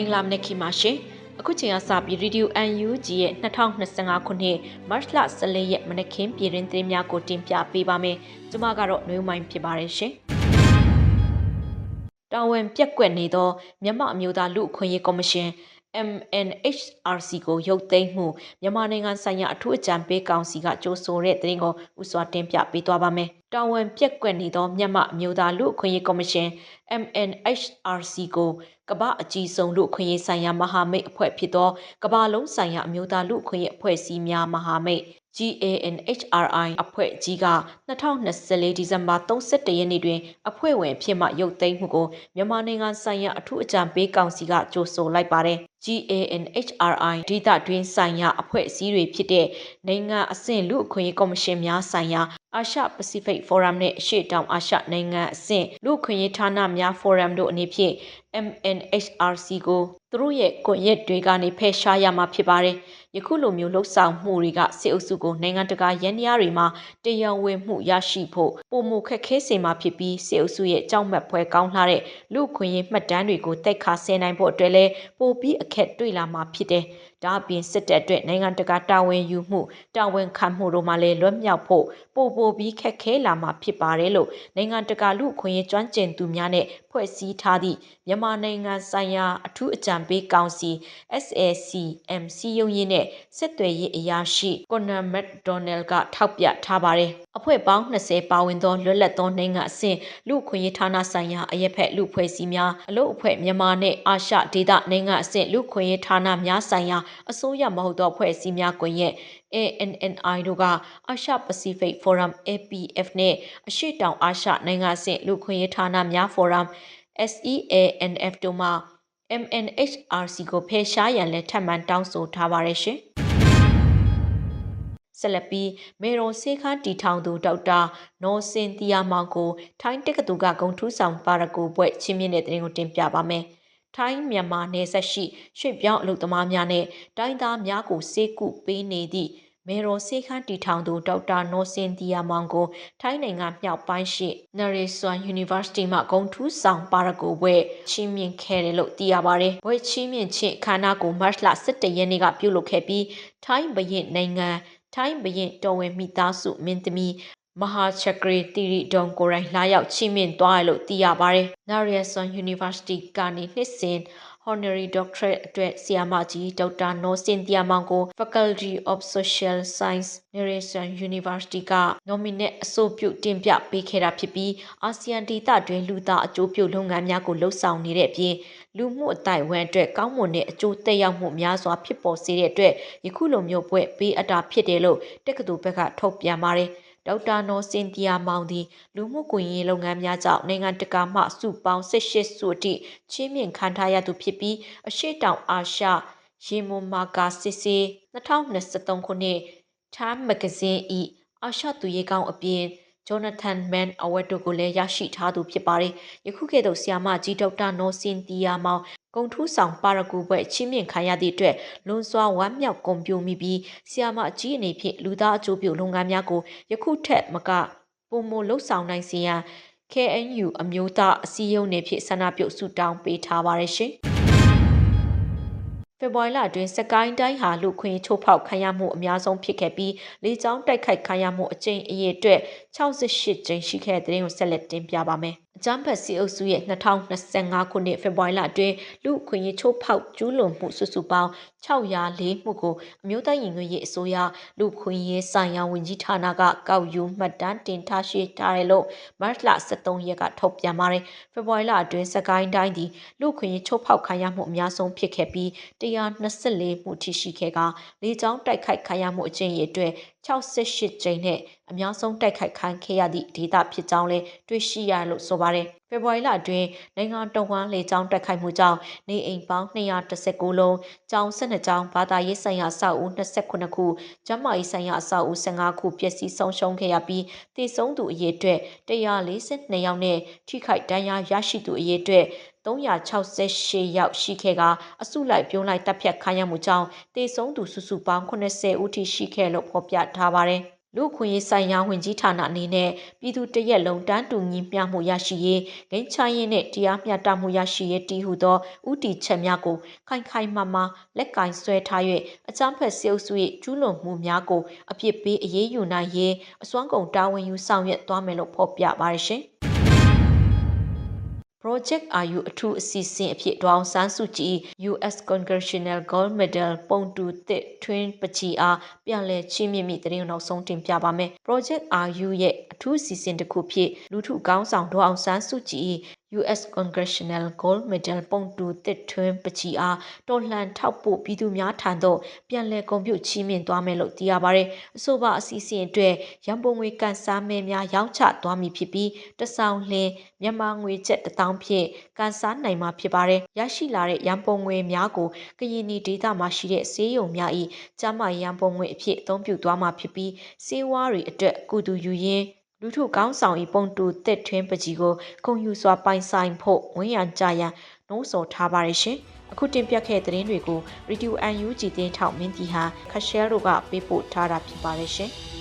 င်္ဂလာမနက်ခင်းပါရှင်အခုချိန်ကစပြီး Radio UNG ရဲ့2025ခုနှစ်မတ်လ14ရက်မနက်ခင်းပြည်တွင်သတင်းများကိုတင်ပြပေးပါမယ်ကျွန်မကတော့နှွေးမိုင်းဖြစ်ပါတယ်ရှင်တာဝန်ပြက်ကွက်နေသောမြန်မာအမျိုးသားလူအခွင့်အရေးကော်မရှင် MNHRC ကို ရုပ်သိမ်းမှုမြန်မာနိုင်ငံဆိုင်ရာအထူးအကြံပေးကောင်စီကကြိုးဆိုတဲ့သတင်းကိုဥစွာတင်ပြပေးသွားပါမယ်။တာဝန်ပြက်ကွက်နေသောမြန်မာအမျိုးသားလူအခွင့်အရေးကော်မရှင် MNHRC ကိုကမ္ဘာအကြီးဆုံးလူအခွင့်အရေးဆိုင်ရာမဟာမိတ်အဖွဲ့ဖြစ်သောကမ္ဘာလုံးဆိုင်ရာအမျိုးသားလူအခွင့်အရေးအဖွဲ့အစည်းများမဟာမိတ် GANHRI အဖွဲ့ကြီးက2024ဒီဇင်ဘာ31ရက်နေ့တွင် အဖွဲ့ဝင်ဖြစ်မှရုပ်သိမ်းမှုကိုမြန်မာနိုင်ငံဆိုင်ရာအထူးအကြံပေးကောင်စီကကြိုဆိုလိုက်ပါတယ်။ GANHRI ဒေသတွင်းဆိုင်ရာအဖွဲ့အစည်းတွေဖြစ်တဲ့နိုင်ငံအဆင့်လူအခွင့်အရေးကော်မရှင်များဆိုင်ရာအာရှပစိဖိတ်ဖိုရမ်နဲ့အရှေ့တောင်အာရှနိုင်ငံအဆင့်လူခွင့်ရေးဌာနများဖိုရမ်တို့အနေဖြင့် MNHRC ကိုသူတို့ရဲ့ကွန်ရက်တွေကနေဖယ်ရှားရမှာဖြစ်ပါတယ်။ ယခုလိုမျိုးလှုပ်ဆောင်မှုတွေကစစ်အုပ်စုကိုနိုင်ငံတကာရန်ရာတွေမှာတရားဝင်မှုရရှိဖို့ပုံမှုခက်ခဲစေမှာဖြစ်ပြီးစစ်အုပ်စုရဲ့ကြောက်မက်ဖွယ်ကောင်းလာတဲ့လူခွင့်ရေးမှတ်တမ်းတွေကိုတိုက်ခါဆင်နိုင်ဖို့အတွက်လဲပိုပြီးအခက်တွေ့လာမှာဖြစ်တယ်။ ဒါအပြင်စစ်တပ်အတွက်နိုင်ငံတကာတာဝန်ယူမှုတာဝန်ခံမှုတို့မှလည်းလွတ်မြောက်ဖို့ပိုပိုပြီးခက်ခဲလာမှာဖြစ်ပါတယ်လို့နိုင်ငံတကာလူခွင့်ရေးကျွမ်းကျင်သူများနဲ့ဖွဲ့စည်းထားသည့်မြန်မာနိုင်ငံဆိုင်ရာအထူးအကြံပေးကောင်စီ SACM စီယုံရေးနဲ့စစ်သွေးရေးအရာရှိကွန်နာမက်ဒေါ်နယ်ကထောက်ပြထားပါတယ်။အဖွဲ့ပေါင်း20ပါဝင်သောလွတ်လပ်သောနိုင်ငံအဆင့်လူခွင့်ရေးဌာနဆိုင်ရာအရက်ဖက်လူဖွဲ့စည်းများအလို့အဖွဲ့မြန်မာနဲ့အာရှဒေသနိုင်ငံအဆင့်လူခွင့်ရေးဌာနများဆိုင်ရာအစိုးရမဟုတ်သောဖွဲ့စည်းများကွန်ရက် ANNI တို့ကအာရှပစိဖိတ်ဖိုရမ် APF နဲ့အရှေ့တောင်အာရှနိုင်ငံအဆင့်လူခွင့်ရေးဌာနများဖိုရမ် SEANF တို့မှ MNHRC ကိုဖယ်ရှားရန်လည်းထပ်မံတောင်းဆိုထားပါတယ်ရှင်။ဆက်လက်ပြီးမေရွန်ဆေးခန်းတီထောင်သူဒေါက်တာနော်စင်တီယာမောင်ကိုထိုင်းတက္ကသိုလ်ကဂုံထူးဆောင်ပါရကိုဘွဲ့ချင်းမြင့်တဲ့တင်ကိုတင်ပြပါမယ်။ ထိုင်းမြန်မာနယ်စပ်ရှိရွှေ့ပြောင်းအလုပ်သမားများနဲ့တိုင်းသားများကိုစေကုပေးနေသည့်မေရောစေခန်းတီထောင်သူဒေါက်တာနော်စင်တီယာမောင်ကိုထိုင်းနိုင်ငံမြောက်ပိုင်းရှိနရေဆွမ် University မှဂုံထူးဆောင်ပါရကိုဘွဲ့ချီးမြှင့်ခဲ့တယ်လို့သိရပါတယ်။ဘွဲ့ချီးမြှင့်ခြင်းအခမ်းအနားကိုမတ်လ17ရက်နေ့ကပြုလုပ်ခဲ့ပြီးထိုင်းဘရင်နိုင်ငံထိုင်းဘရင်တော်ဝင်မိသားစုမင်းသမီး မဟာချက်ဂရီတီရီဒုံကိုရိုင်းလာရောက်ချီးမြှင့်သွားတယ်လို့သိရပါတယ်။ Naresuan University ကနေနှစ်စဉ် Honorary Doctorate အတွက်ဆီယာမကြီးဒေါက်တာနော်စင်တီယာမောင်ကို Faculty of Social Science Naresuan University က nominate အဆိုပြုတင်ပြပေးခဲ့တာဖြစ်ပြီးအာဆီယံဒေသတွင်လူသားအကျိုးပြုလုပ်ငန်းများကိုလှုပ်ဆောင်နေတဲ့အပြင်လူမှုအတိုင်းဝန်းအတွက်ကောင်းမွန်တဲ့အကျိုးသက်ရောက်မှုများစွာဖြစ်ပေါ်စေတဲ့အတွက်ယခုလိုမျိုးပွဲပေးအပ်တာဖြစ်တယ်လို့တက္ကသိုလ်ဘက်ကထုတ်ပြန်ပါတယ် ဒေါက်တာနော်စင်တီယာမောင်သည်လူမှုကွန်ရက်လုပ်ငန်းများကြောင့်နိုင်ငံတကာမှစုပေါင်း18စုအထိချင်းမြင့်ခံထားရသူဖြစ်ပြီးအရှိတောင်အာရှရေမွန်မာကာစစ်စေး2023ခုနှစ် Time Magazine ၏အာရှသူရေကောင်းအပြင် Jonathan Mann Award တို့ကိုလည်းရရှိထားသူဖြစ်ပါတယ်။ယခုကဲ့သို့ဆီယာမကြီးဒေါက်တာနော်စင်တီယာမောင် ဂုံထူးဆောင်ပါရဂူဘွဲ့ချင်းမြင့်ခံရသည့်အတွက်လွန်စွာဝမ်းမြောက်ဂုဏ်ပြုမိပြီးဆီယာမကြီးအနေဖြင့်လူသားအကျိုးပြုလုပ်ငန်းများကိုယခုထက်မကပုံမလှုပ်ဆောင်နိုင်စေရန် KNU အမျိုးသားအစည်းအရုံးနေဖြင့်ဆန္ဒပြုဆုတောင်းပေးထားပါတယ်ရှင်။ဖေဖော်ဝါရီလအတွင်းစကိုင်းတိုင်းဟာလူခွင့်ချိုးဖောက်ခံရမှုအများဆုံးဖြစ်ခဲ့ပြီးလေကြောင်းတိုက်ခိုက်ခံရမှုအကြိမ်အရေအတွက်68ကြိမ်ရှိခဲ့တဲ့တဲ့ကိုဆက်လက်တင်ပြပါမယ်။အ ကြမ်းဖက်စီအုပ်စုရဲ့2025ခုနှစ်ဖေဖော်ဝါရီလအတွင်းလူအခွင့်အရေးချိုးဖောက်ကျူးလွန်မှုစုစုပေါင်း604မှုကိုအမျိုးသားရင်ငွေရေးအစိုးရလူခွင့်ရေးဆိုင်ရာဝန်ကြီးဌာနကကောက်ယူမှတ်တမ်းတင်ထားရှိထားတယ်လို့မတ်လ23ရက်ကထုတ်ပြန်ပါတယ်ဖေဖော်ဝါရီလအတွင်းစကိုင်းတိုင်းသည်လူခွင့်ရေးချိုးဖောက်ခံရမှုအများဆုံးဖြစ်ခဲ့ပြီး124မှုထိရှိခဲ့ကလေကြောင်းတိုက်ခိုက်ခံရမှုအကျင့်ရအတွက် 68ကြိမ်နဲ့အများဆုံးတိုက်ခိုက်ခံခဲ့ရသည့်ဒေသဖြစ်ကြောင်းလည်းတွေ့ရှိရလို့ဆိုပါတယ်။ဖေဖော်ဝါရီလအတွင်းနိုင်ငံတော်ဝန်လေကြောင်းတိုက်ခိုက်မှုကြောင့်နေအိမ်ပေါင်း219လုံး၊ကျောင်း12ကျောင်း၊ဘာသာရေးဆိုင်ရာအဆောက်အဦ29ခု၊ကျန်းမာရေးဆိုင်ရာအဆောက်အဦ15ခုပျက်စီးဆုံးရှုံးခဲ့ရပြီးတည်ဆုံးသူအရေအတွက်142ယောက်နဲ့ထိခိုက်ဒဏ်ရာရရှိသူအရေအတွက် 368ယောက်ရှိခဲ့ကအစုလိုက်ပြုံးလိုက်တပ်ဖြတ်ခံရမှုကြောင့်တေဆုံးသူစုစုပေါင်း80ဦးထိရှိခဲ့လို့ဖော်ပြထားပါတယ်လူခွင့်ရေးဆိုင်ရာဝင်ကြီးဌာနအနေနဲ့ပြည်သူတရက်လုံးတန်းတူညီမျှမှုရရှိရေးဂိမ်းချရေးနဲ့တရားမျှတမှုရရှိရေးတည်ဟုသောဥတီချက်များကိုခိုင်ခိုင်မာမာလက်ကင်ဆွဲထား၍အကြမ်းဖက်စစ်အုပ်စု၏ကျူးလွန်မှုများကိုအပြစ်ပေးအရေးယူနိုင်ရေးအစွမ်းကုန်တာဝန်ယူဆောင်ရွက်သွားမယ်လို့ဖော်ပြပါရရှင်။ Project RU အထူးအစီအစဉ်အဖြစ်ဒေါအောင်ဆန်းစုကြည် US Congressional Gold Medal ပုံတူသစ် Twin ပချီအားပြန်လည်ချီးမြှင့်မိတဲ့နောက်ဆုံးတင်ပြပါမယ်။ Project RU ရဲ့အထူးအစီအစဉ်တစ်ခုဖြစ်လူထုကောင်းဆောင်ဒေါအောင်ဆန်းစုကြည် US Congressional Gold Medal ပုံတူသစ် Twin ပချီအားတော်လှန်ထောက်ပို့ပြည်သူများထံသို့ပြန်လည်ဂုဏ်ပြုချီးမြှင့်သွားမယ်လို့သိရပါတယ်။အဆိုပါအစီအစဉ်အတွက်ရန်ပုံငွေကန်ဆားမဲများရောင်းချသွားမည်ဖြစ်ပြီးတဆောင်လင်းမြန်မာငွေကျပ်1000ဖြင့်ကန်ဆားနိုင်မှာဖြစ်ပါတယ်။ရရှိလာတဲ့ရန်ပုံငွေများကိုကရင်နီဒေသမှာရှိတဲ့ဆေးရုံများ၏ကျန်းမာရေးရန်ပုံငွေအဖြစ်အသုံးပြုသွားမှာဖြစ်ပြီးစေဝါးတွေအတွက်ကုတူယူရင်း လူထုကောင်းဆောင်ဤပုံတူတက်ထွင်းပကြီးကိုဂုံယူစွာပိုင်ဆိုင်ဖို့ဝန်ရံကြရန်နှိုးဆော်ထားပါရရှင်အခုတင်ပြခဲ့တဲ့သတင်းတွေကို Radio UNG တင်းထောက်မင်းတီဟာခရှဲတို့ကပေးပို့ထားတာဖြစ်ပါတယ်ရှင်။